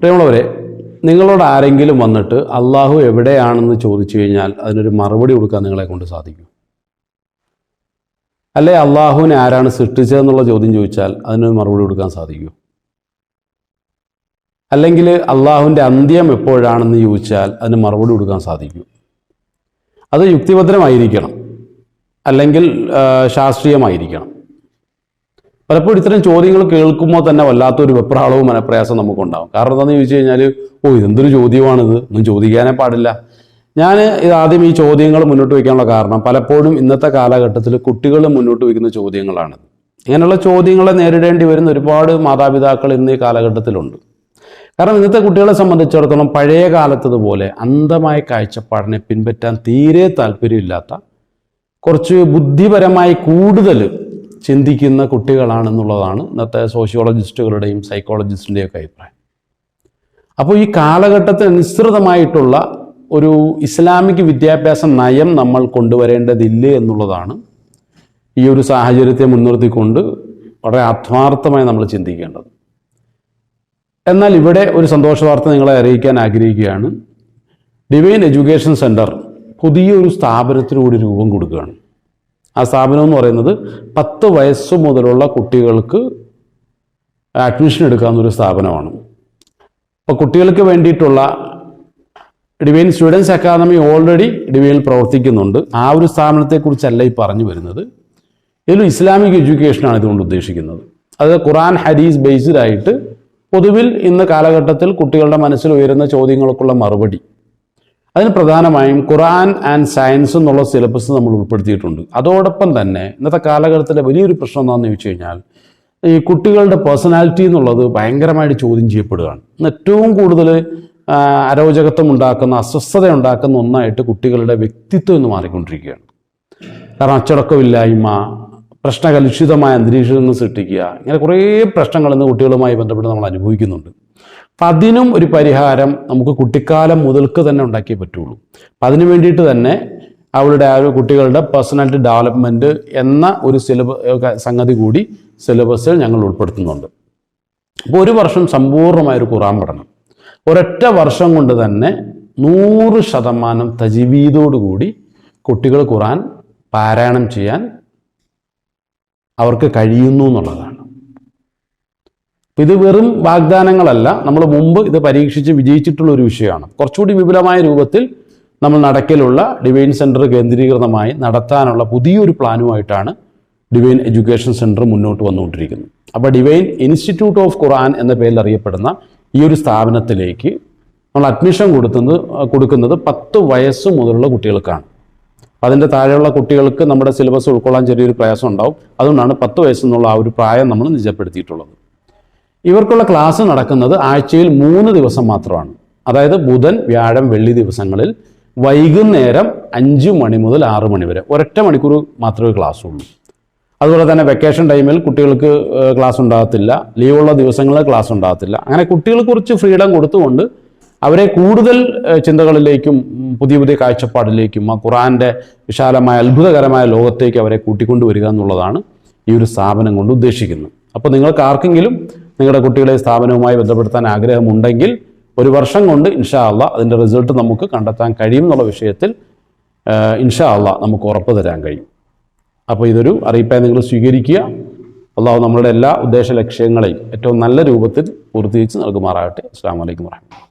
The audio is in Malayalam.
പ്രിയമുള്ളവരെ നിങ്ങളോട് ആരെങ്കിലും വന്നിട്ട് അള്ളാഹു എവിടെയാണെന്ന് ചോദിച്ചു കഴിഞ്ഞാൽ അതിനൊരു മറുപടി കൊടുക്കാൻ നിങ്ങളെ കൊണ്ട് സാധിക്കും. അല്ലെ അള്ളാഹുവിനെ ആരാണ് സൃഷ്ടിച്ചതെന്നുള്ള ചോദ്യം ചോദിച്ചാൽ അതിനൊരു മറുപടി കൊടുക്കാൻ സാധിക്കും. അല്ലെങ്കിൽ അള്ളാഹുവിന്റെ അന്ത്യം എപ്പോഴാണെന്ന് ചോദിച്ചാൽ അതിന് മറുപടി കൊടുക്കാൻ സാധിക്കും. അത് യുക്തിഭദ്രമായിരിക്കണം. അല്ലെങ്കിൽ ശാസ്ത്രീയമായിരിക്കണം. പലപ്പോഴും ഇത്തരം ചോദ്യങ്ങൾ കേൾക്കുമ്പോൾ തന്നെ വല്ലാത്തൊരു വെപ്രാളവും മനപ്രയാസം നമുക്കുണ്ടാകും കാരണം എന്താണെന്ന് ചോദിച്ചു കഴിഞ്ഞാൽ ഓ ഇതെന്തൊരു ചോദ്യമാണിത്? ഒന്നും ചോദിക്കാനേ പാടില്ല. ഞാൻ ഇത് ആദ്യം ഈ ചോദ്യങ്ങൾ മുന്നോട്ട് വയ്ക്കാനുള്ള കാരണം പലപ്പോഴും ഇന്നത്തെ കാലഘട്ടത്തിൽ കുട്ടികൾ മുന്നോട്ട് വയ്ക്കുന്ന ചോദ്യങ്ങളാണ് ഇങ്ങനെയുള്ള ചോദ്യങ്ങളെ നേരിടേണ്ടി വരുന്ന ഒരുപാട് മാതാപിതാക്കൾ ഇന്ന് ഈ കാലഘട്ടത്തിലുണ്ട്. കാരണം ഇന്നത്തെ കുട്ടികളെ സംബന്ധിച്ചിടത്തോളം പഴയ കാലത്തതുപോലെ അന്ധമായ കാഴ്ചപ്പാടിനെ പിൻപറ്റാൻ തീരെ താല്പര്യമില്ലാത്ത കുറച്ച് ബുദ്ധിപരമായി കൂടുതൽ ചിന്തിക്കുന്ന കുട്ടികളാണെന്നുള്ളതാണ് ഇന്നത്തെ സോഷ്യോളജിസ്റ്റുകളുടെയും സൈക്കോളജിസ്റ്റിന്റെയും ഒക്കെ അഭിപ്രായം. അപ്പോൾ ഈ കാലഘട്ടത്തിന് അനുസൃതമായിട്ടുള്ള ഒരു ഇസ്ലാമിക് വിദ്യാഭ്യാസ നയം നമ്മൾ കൊണ്ടുവരേണ്ടതില്ലേ എന്നുള്ളതാണ് ഈ ഒരു സാഹചര്യത്തെ മുൻനിർത്തിക്കൊണ്ട് വളരെ ആത്മാർത്ഥമായി നമ്മൾ ചിന്തിക്കേണ്ടത്. എന്നാൽ ഇവിടെ ഒരു സന്തോഷ വാർത്ത നിങ്ങളെ അറിയിക്കാൻ ആഗ്രഹിക്കുകയാണ്. ഡിവൈൻ എഡ്യൂക്കേഷൻ സെന്റർ പുതിയൊരു സ്ഥാപനത്തിലൂടെ രൂപം കൊടുക്കുകയാണ്. ആ സ്ഥാപനം എന്ന് പറയുന്നത് പത്ത് വയസ്സ് മുതലുള്ള കുട്ടികൾക്ക് അഡ്മിഷൻ എടുക്കാവുന്നൊരു സ്ഥാപനമാണ്. അപ്പോൾ കുട്ടികൾക്ക് വേണ്ടിയിട്ടുള്ള ഡിവൈൻ സ്റ്റുഡൻസ് അക്കാദമി ഓൾറെഡി ഡിവൈനിൽ പ്രവർത്തിക്കുന്നുണ്ട്. ആ ഒരു സ്ഥാപനത്തെക്കുറിച്ചല്ല ഈ പറഞ്ഞു വരുന്നത്. ഇതിൽ ഇസ്ലാമിക് എഡ്യൂക്കേഷനാണ് ഇതുകൊണ്ട് ഉദ്ദേശിക്കുന്നത്. അത് ഖുറാൻ ഹദീസ് ബേസ്ഡ് ആയിട്ട് പൊതുവിൽ ഇന്ന് കാലഘട്ടത്തിൽ കുട്ടികളുടെ മനസ്സിൽ ഉയരുന്ന ചോദ്യങ്ങൾക്കുള്ള മറുപടി അതിന് പ്രധാനമായും ഖുറാൻ ആൻഡ് സയൻസ് എന്നുള്ള സിലബസ് നമ്മൾ ഉൾപ്പെടുത്തിയിട്ടുണ്ട്. അതോടൊപ്പം തന്നെ ഇന്നത്തെ കാലഘട്ടത്തിലെ വലിയൊരു പ്രശ്നം എന്താണെന്ന് ചോദിച്ചു കഴിഞ്ഞാൽ ഈ കുട്ടികളുടെ പേഴ്സണാലിറ്റി എന്നുള്ളത് ഭയങ്കരമായിട്ട് ചോദ്യം ചെയ്യപ്പെടുകയാണ്. ഇന്ന് ഏറ്റവും കൂടുതൽ അരോചകത്വം ഉണ്ടാക്കുന്ന അസ്വസ്ഥത ഉണ്ടാക്കുന്ന ഒന്നായിട്ട് കുട്ടികളുടെ വ്യക്തിത്വം എന്ന് മാറിക്കൊണ്ടിരിക്കുകയാണ്. കാരണം അച്ചടക്കമില്ലായ്മ പ്രശ്നകലുഷിതമായ അന്തരീക്ഷം സൃഷ്ടിക്കുക ഇങ്ങനെ കുറേ പ്രശ്നങ്ങൾ ഇന്ന് കുട്ടികളുമായി ബന്ധപ്പെട്ട് നമ്മൾ അനുഭവിക്കുന്നുണ്ട്. അപ്പം അതിനും ഒരു പരിഹാരം നമുക്ക് കുട്ടിക്കാലം മുതൽക്ക് തന്നെ ഉണ്ടാക്കിയേ പറ്റുള്ളൂ. അപ്പം അതിനു വേണ്ടിയിട്ട് തന്നെ അവളുടെ ആ ഒരു കുട്ടികളുടെ പേഴ്സണാലിറ്റി ഡെവലപ്മെന്റ് എന്ന ഒരു സിലബ സംഗതി കൂടി സിലബസിൽ ഞങ്ങൾ ഉൾപ്പെടുത്തുന്നുണ്ട്. അപ്പോൾ ഒരു വർഷം സമ്പൂർണമായൊരു ഖുറാൻ പഠനം. ഒരൊറ്റ വർഷം കൊണ്ട് തന്നെ നൂറ് ശതമാനം തജീവീതോടുകൂടി കുട്ടികൾ ഖുറാൻ പാരായണം ചെയ്യാൻ അവർക്ക് കഴിയുന്നു എന്നുള്ളതാണ്. അപ്പൊ ഇത് വെറും വാഗ്ദാനങ്ങളല്ല. നമ്മൾ മുമ്പ് ഇത് പരീക്ഷിച്ച് വിജയിച്ചിട്ടുള്ള ഒരു വിഷയമാണ്. കുറച്ചുകൂടി വിപുലമായ രൂപത്തിൽ നമ്മൾ നടക്കലുള്ള ഡിവൈൻ സെന്റർ കേന്ദ്രീകൃതമായി നടത്താനുള്ള പുതിയൊരു പ്ലാനുമായിട്ടാണ് ഡിവൈൻ എഡ്യൂക്കേഷൻ സെന്റർ മുന്നോട്ട് വന്നുകൊണ്ടിരിക്കുന്നത്. അപ്പോൾ ഡിവൈൻ ഇൻസ്റ്റിറ്റ്യൂട്ട് ഓഫ് ഖുറാൻ എന്ന പേരിൽ അറിയപ്പെടുന്ന ഈ ഒരു സ്ഥാപനത്തിലേക്ക് നമ്മൾ അഡ്മിഷൻ കൊടുക്കുന്നത് കൊടുക്കുന്നത് പത്ത് വയസ്സ് മുതലുള്ള കുട്ടികൾക്കാണ്. അതിന്റെ താഴെയുള്ള കുട്ടികൾക്ക് നമ്മുടെ സിലബസ് ഉൾക്കൊള്ളാൻ ചെറിയൊരു പ്രയാസം ഉണ്ടാവും. അതുകൊണ്ടാണ് പത്ത് വയസ്സെന്നുള്ള ആ ഒരു പ്രായം നമ്മൾ നിജപ്പെടുത്തിയിട്ടുള്ളത്. ഇവർക്കുള്ള ക്ലാസ് നടക്കുന്നത് ആഴ്ചയിൽ മൂന്ന് ദിവസം മാത്രമാണ്. അതായത് ബുധൻ വ്യാഴം വെള്ളി ദിവസങ്ങളിൽ വൈകുന്നേരം അഞ്ച് മണി മുതൽ ആറ് മണി വരെ. ഒരൊറ്റ മണിക്കൂർ മാത്രമേ ക്ലാസ് ഉള്ളൂ അതുപോലെ തന്നെ വെക്കേഷൻ ടൈമിൽ കുട്ടികൾക്ക് ക്ലാസ് ഉണ്ടാകത്തില്ല. ലീവുള്ള ദിവസങ്ങളിൽ ക്ലാസ് ഉണ്ടാകത്തില്ല. അങ്ങനെ കുട്ടികൾക്ക് കുറച്ച് ഫ്രീഡം കൊടുത്തുകൊണ്ട് അവരെ കൂടുതൽ ചിന്തകളിലേക്കും പുതിയ പുതിയ കാഴ്ചപ്പാടിലേക്കും ആ ഖുറാന്റെ വിശാലമായ അത്ഭുതകരമായ ലോകത്തേക്ക് അവരെ കൂട്ടിക്കൊണ്ടുവരിക എന്നുള്ളതാണ് ഈ ഒരു സ്ഥാപനം കൊണ്ട് ഉദ്ദേശിക്കുന്നത്. അപ്പോൾ നിങ്ങൾക്ക് ആർക്കെങ്കിലും നിങ്ങളുടെ കുട്ടികളെ സ്ഥാപനവുമായി ബന്ധപ്പെടുത്താൻ ആഗ്രഹമുണ്ടെങ്കിൽ ഒരു വർഷം കൊണ്ട് ഇൻഷാ അല്ല അതിന്റെ റിസൾട്ട് നമുക്ക് കണ്ടെത്താൻ കഴിയും എന്നുള്ള വിഷയത്തിൽ ഇൻഷാ അല്ല നമുക്ക് ഉറപ്പ് തരാൻ കഴിയും. അപ്പോൾ ഇതൊരു അറിയിപ്പായി നിങ്ങൾ സ്വീകരിക്കുക. അള്ളാഹു നമ്മളുടെ എല്ലാ ഉദ്ദേശ ലക്ഷ്യങ്ങളെയും ഏറ്റവും നല്ല രൂപത്തിൽ പൂർത്തീകരിച്ച് നൽകുമാറാകട്ടെ. അസ്സാം വലൈക്കും വാഹമത്തുള്ള